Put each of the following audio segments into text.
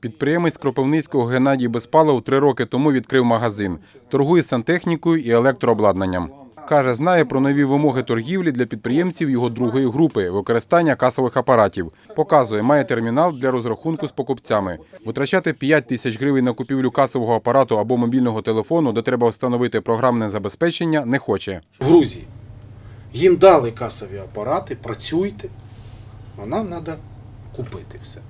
Підприємець Кропивницького Геннадій Безпалов три роки тому відкрив магазин. Торгує сантехнікою і електрообладнанням. Каже, знає про нові вимоги торгівлі для підприємців його другої групи використання касових апаратів. Показує, має термінал для розрахунку з покупцями. Витрачати 5 тисяч гривень на купівлю касового апарату або мобільного телефону, де треба встановити програмне забезпечення, не хоче. в Грузії. Їм дали касові апарати, працюйте, а нам треба купити все.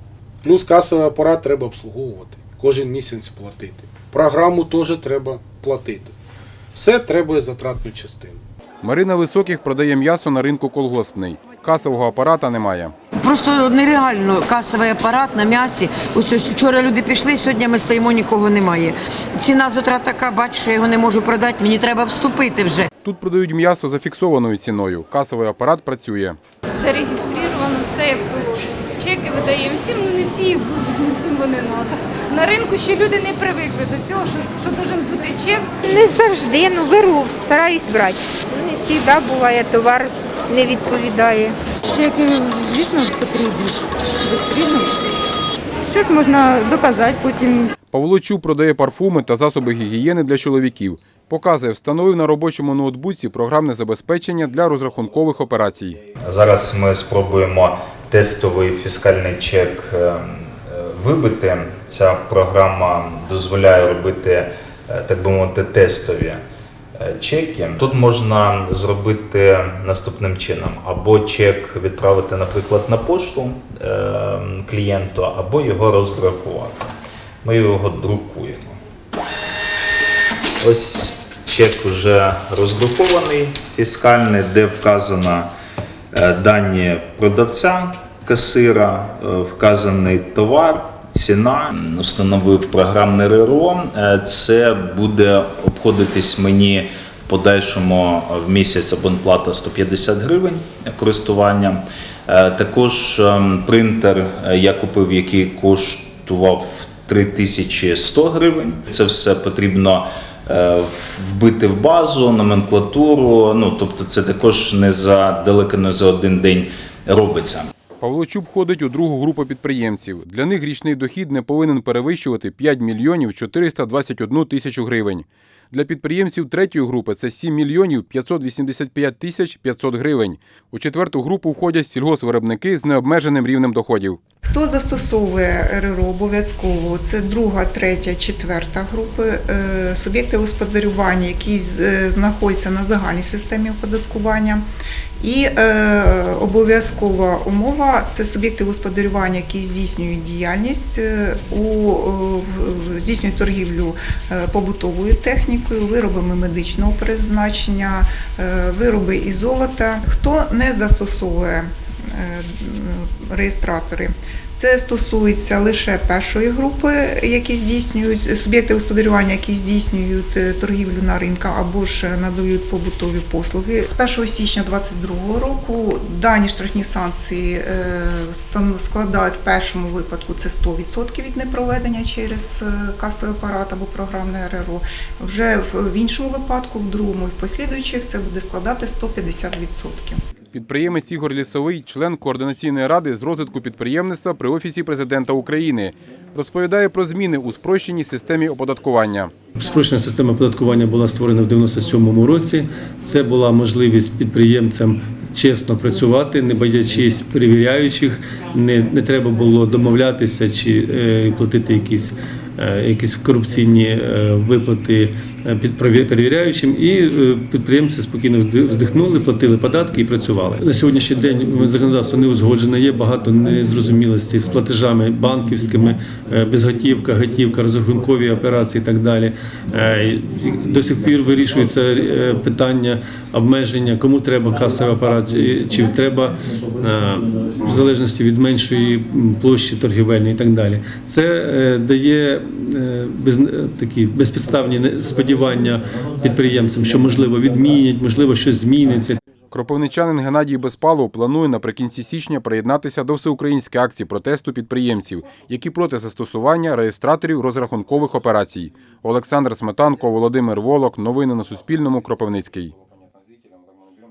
Плюс касовий апарат треба обслуговувати, кожен місяць платити. Програму теж треба платити. Все треба затратну частину. Марина Високих продає м'ясо на ринку колгоспний. Касового апарата немає. Просто нереально касовий апарат на м'ясі. Ось ось вчора люди пішли, сьогодні ми стоїмо, нікого немає. Ціна з утра така, бачу, що я його не можу продати, мені треба вступити вже. Тут продають м'ясо за фіксованою ціною. Касовий апарат працює. зареєстровано, все як положено. Чеки видаємо всім, ну не всі їх будуть, не всім вони треба. На ринку ще люди не привикли до цього, що, що должен бути чек. Не завжди, ну беру, стараюсь брати. Не завжди буває, товар не відповідає. Чеки, звісно, потрібні. Потрібно. Щось можна доказати потім. Павло Чуб продає парфуми та засоби гігієни для чоловіків. Показує, встановив на робочому ноутбуці програмне забезпечення для розрахункових операцій. Зараз ми спробуємо тестовий фіскальний чек е, е, вибити. Ця програма дозволяє робити, е, так би мовити, тестові чеки. Тут можна зробити наступним чином: або чек відправити, наприклад, на пошту клієнту, або його роздрукувати. Ми його друкуємо. Ось чек вже роздрукований, фіскальний, де вказано е, дані продавця, касира, е, вказаний товар, ціна. Встановив програмне РРО. Е, Це буде обходитись мені в подальшому в місяць абонплата 150 гривень користування. Е, Також ем, принтер е, я купив, який коштував 3100 гривень. Це все потрібно е, вбити в базу, номенклатуру. Ну тобто, це також не за далеко не за один день робиться. Павло Чуб входить у другу групу підприємців. Для них річний дохід не повинен перевищувати 5 мільйонів 421 тисячу гривень. Для підприємців третьої групи це 7 мільйонів 585 тисяч 500 гривень. У четверту групу входять сільгоспвиробники з необмеженим рівнем доходів. Хто застосовує РРО обов'язково? Це друга, третя, четверта групи. Е, Суб'єкти господарювання, які е, знаходяться на загальній системі оподаткування. І е, обов'язкова умова це суб'єкти господарювання, які здійснюють діяльність е, у е, здійснюють торгівлю е, побутовою технікою, виробами медичного призначення, е, вироби із золота. Хто не застосовує реєстратори. Це стосується лише першої групи, які здійснюють суб'єкти господарювання, які здійснюють е, торгівлю на ринках або ж надають побутові послуги. З 1 січня 2022 року дані штрафні санкції е, складають в першому випадку це 100% від непроведення через е, касовий апарат або програмне РРО. Вже в іншому випадку, в другому і в послідуючих, це буде складати 150%. Підприємець Ігор Лісовий, член координаційної ради з розвитку підприємництва при Офісі президента України, розповідає про зміни у спрощеній системі оподаткування. Спрощена система оподаткування була створена в 97-му році. Це була можливість підприємцям чесно працювати, не боячись перевіряючих. Не, не треба було домовлятися чи е, платити якісь, е, якісь корупційні е, виплати перевіряючим. І е, підприємці спокійно взди- вздихнули, платили податки і працювали. На сьогоднішній день законодавство не узгоджене, є багато незрозумілостей з платежами банківськими, е, безготівка, готівка, розрахункові операції і так далі. Е, До сих пір вирішується е, питання обмеження, кому треба касовий апарат, чи- треба е, в залежності від меншої площі торгівельної і так далі. Це е, дає е, без, е, такі безпідставні не- сподівання підприємцям, що можливо відмінять, можливо, щось зміниться. Кропивничанин Геннадій Безпалов планує наприкінці січня приєднатися до всеукраїнської акції протесту підприємців, які проти застосування реєстраторів розрахункових операцій. Олександр Сметанко, Володимир Волок. Новини на Суспільному. Кропивницький.